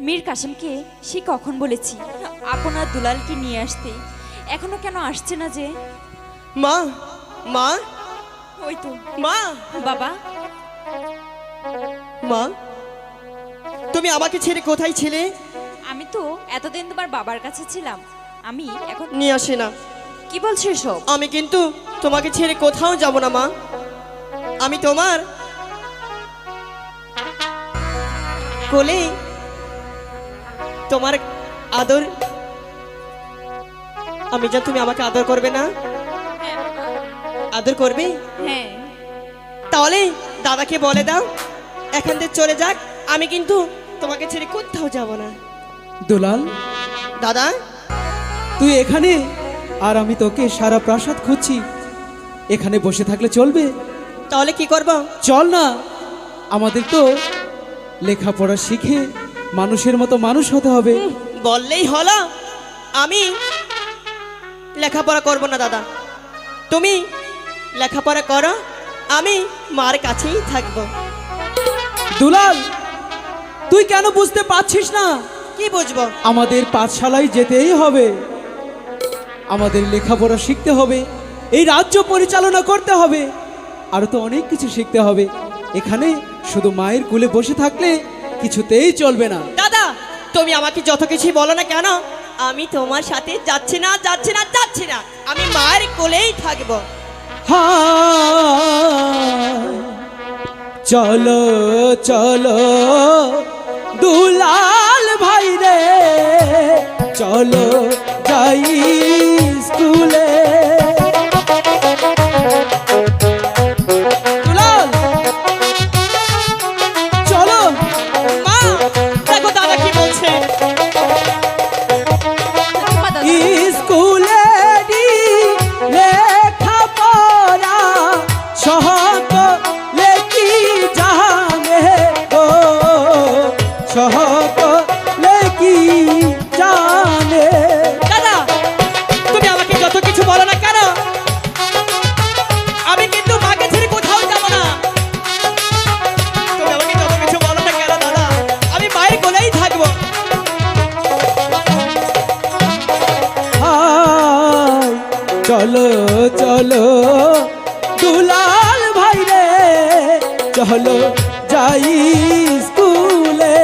মীর কাসেমকে সে কখন বলেছি? আপনার দুলালকে নিয়ে আসতে। এখনও কেন আসছে না যে? মা মা। ওই তো। মা। বাবা। মা তুমি আমাকে ছেড়ে কোথায় ছিলে? আমি তো এতদিন তোমার বাবার কাছে ছিলাম। আমি এখন নিয়ে আসে না। কি বলছো সব আমি কিন্তু তোমাকে ছেড়ে কোথাও যাব না মা। আমি তোমার কোলে তোমার আদর? আমি যা তুমি আমাকে আদর করবে না? আদর করবে? হ্যাঁ। তাহলে দাদাকে বলে দাও এখান থেকে চলে যাক আমি কিন্তু তোমাকে ছেড়ে কোথাও যাব না। দুলাল। দাদা? তুই এখানে আর আমি তোকে সারা প্রাসাদ খুঁজছি। এখানে বসে থাকলে চলবে। তাহলে কি করব? চল না। আমাদের তো লেখাপড়া শিখে মানুষের মতো মানুষ হতে হবে। বললেই হলো। আমি লেখাপড়া করব না দাদা। তুমি লেখাপড়া করো আমি মার কাছেই থাকব। দুলাল তুই কেন বুঝতে পারছিস না? কি বুঝব? আমাদের পাঠশালায় যেতেই হবে। আমাদের লেখাপড়া শিখতে হবে। এই রাজ্য পরিচালনা করতে হবে। আরও তো অনেক কিছু শিখতে হবে। এখানে শুধু মায়ের কুলে বসে থাকলে কিছুতেই চলবে না। দাদা তুমি আমাকে যত কিছুই বলো না কেন আমি তোমার সাথে যাচ্ছি না যাচ্ছি না যাচ্ছি না। আমি মায়ের কোলেই থাকব। চলো চলো দুলাল ভাই রে চলো যাই স্কুলে। চলো চলো, দুলাল ভাই রে, চলো যাই স্কুলে।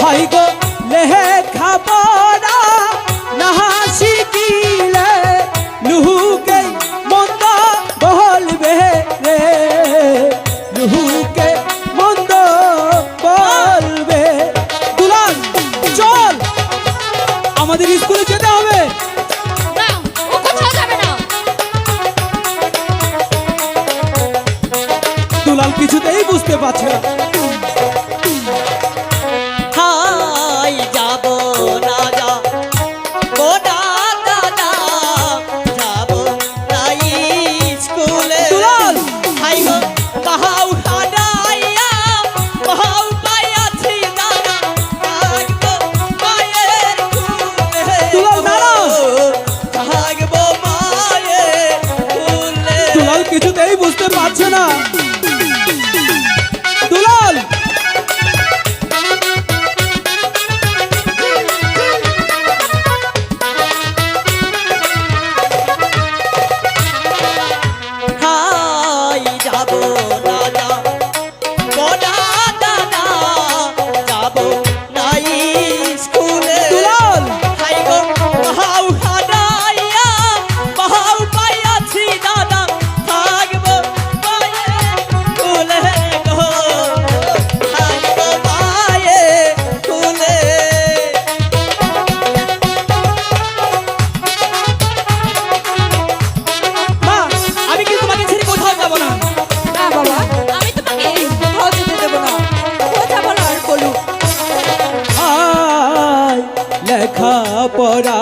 হয় গো লেখা পড়া নাহা শিখিলে লুহুকে মন্দ বলবে রে। লুহুকে কিছুতেই বুঝতে পারছে না। অপরা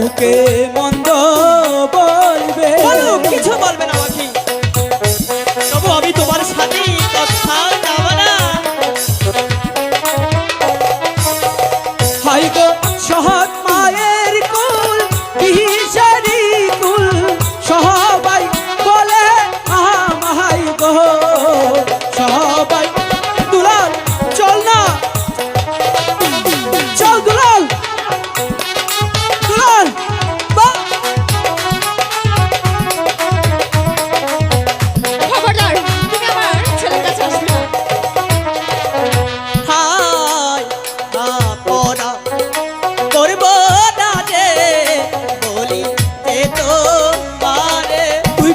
সুখে মন্দ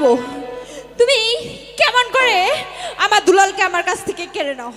দেব। তুমি কেমন করে আমার দুলালকে আমার কাছ থেকে কেড়ে নাও।